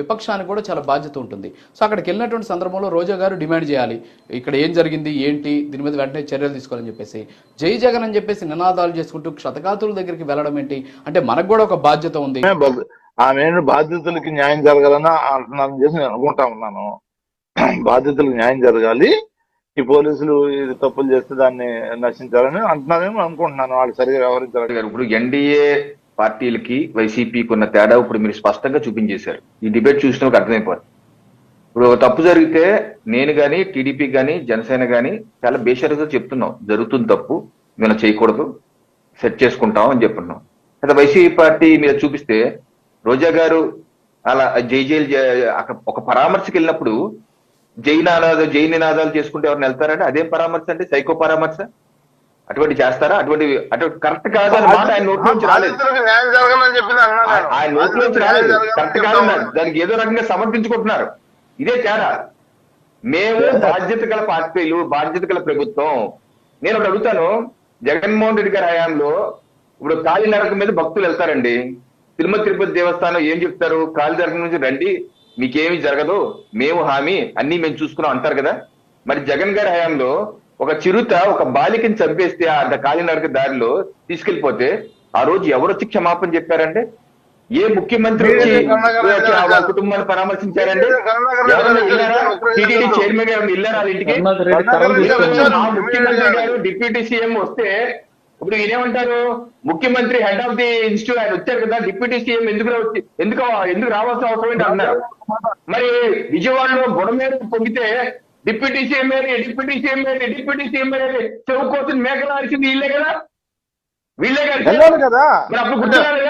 విపక్షానికి కూడా చాలా బాధ్యత ఉంటుంది. సో అక్కడికి వెళ్ళినటువంటి సందర్భంలో రోజా గారు డిమాండ్ చేయాలి. ఇక్కడ ఏం జరిగింది? ఏంటి? దీని మీద వెంటనే చర్యలు తీసుకోవాలని చెప్పేసి. జై జగన్ అని చెప్పేసి నినాదాలు చేసుకుంటూ క్షతగాతుల దగ్గరికి వెళ్ళడం ఏంటి? అంటే మనకు కూడా ఒక బాధ్యత ఉంది. ఆమె బాధ్యతలకి న్యాయం జరగాలని అంటున్నారని చేసి నేను అనుకుంటా ఉన్నాను. బాధ్యతలకు న్యాయం జరగాలి. ఈ పోలీసులు ఇది తప్పులు చేస్తే దాన్ని నశించాలని అంటున్నారేమో అనుకుంటున్నాను. వాళ్ళు సరిగా వ్యవహరించాలి ఇప్పుడు ఎన్డీఏ పార్టీలకి వైసీపీకి ఉన్న తేడా ఇప్పుడు మీరు స్పష్టంగా చూపించేశారు. ఈ డిబేట్ చూసిన అర్థమైపోతుంది ఇప్పుడు ఒక తప్పు జరిగితే నేను కానీ టీడీపీ కానీ జనసేన కానీ చాలా బేషరగా చెప్తున్నాం. జరుగుతుంది తప్పు మేము చేయకూడదు సెట్ చేసుకుంటాం అని చెప్తున్నాం. అయితే వైసీపీ పార్టీ మీద చూపిస్తే రోజా గారు అలా జై జైలు ఒక పరామర్శకి వెళ్ళినప్పుడు జై నాదాలు జై నినాదాలు చేసుకుంటే ఎవరిని వెళ్తారంటే అదేం పరామర్శ అంటే సైకో పరామర్శ? అటువంటి చేస్తారా? అటువంటి అటువంటి కరెక్ట్ కాదు అనే మాట ఆయన నోటి నుంచి రాలేదు. ఆయన- నోటి నుంచి రాలేదు. కరెక్ట్ కాదు. దానికి ఏదో రకంగా సమర్థించుకుంటున్నారు. ఇదే తేడా. మేము బాధ్యత గల పార్టీలు బాధ్యత గల ప్రభుత్వం. నేను ఒకటి అడుగుతాను. జగన్మోహన్ రెడ్డి గారి హయాంలో ఇప్పుడు కాలినడక మీద భక్తులు వెళ్తారండి. తిరుమల తిరుపతి దేవస్థానం ఏం చెప్తారు? కాలినడక నుంచి రండి. మీకేమీ జరగదు. మేము హామీ. అన్ని మేము చూసుకున్నాం. అంటారు కదా. మరి జగన్ గారి హయాంలో ఒక చిరుత ఒక బాలికని చంపేస్తే అంత కాలినడక దారిలో తీసుకెళ్ళిపోతే ఆ రోజు ఎవరు వచ్చి క్షమాపణ చెప్పారండి? ఏ ముఖ్యమంత్రి కుటుంబాన్ని పరామర్శించారండి? టీటీడీ చైర్మన్ గారు వెళ్ళారా వాళ్ళ ఇంటికి? ముఖ్యమంత్రి గారు డిప్యూటీ సీఎం వస్తే ఇప్పుడు ఈయనేమంటారు? ముఖ్యమంత్రి హెడ్ ఆఫ్ ది ఇన్స్టిట్యూట్ ఆయన వచ్చారు కదా డిప్యూటీ సీఎం ఎందుకు ఎందుకు ఎందుకు రావాల్సిన అవసరం ఏంటి అన్నారు. మరి విజయవాడలో బుడ మీద పొంగితే డిప్యూటీ సీఎం ఏది డిప్యూటీ సీఎం ఏది డిప్యూటీ సీఎం ఏది చెవు కోసం మేకలు ఆడిసింది వీళ్ళే కదా? వీళ్ళే కదా వెళ్ళాలి మరి అప్పుడు గుర్తురాలి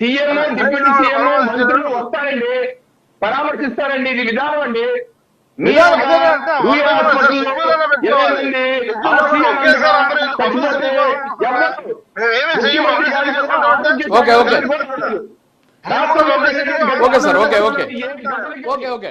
సీఎం డిప్యూటీ సీఎం మంత్రులు వస్తారండి. పరామర్శిస్తారండి. ఇది విధానం అండి. Okay, okay. రాష్ట్ర okay sir okay okay. Okay okay.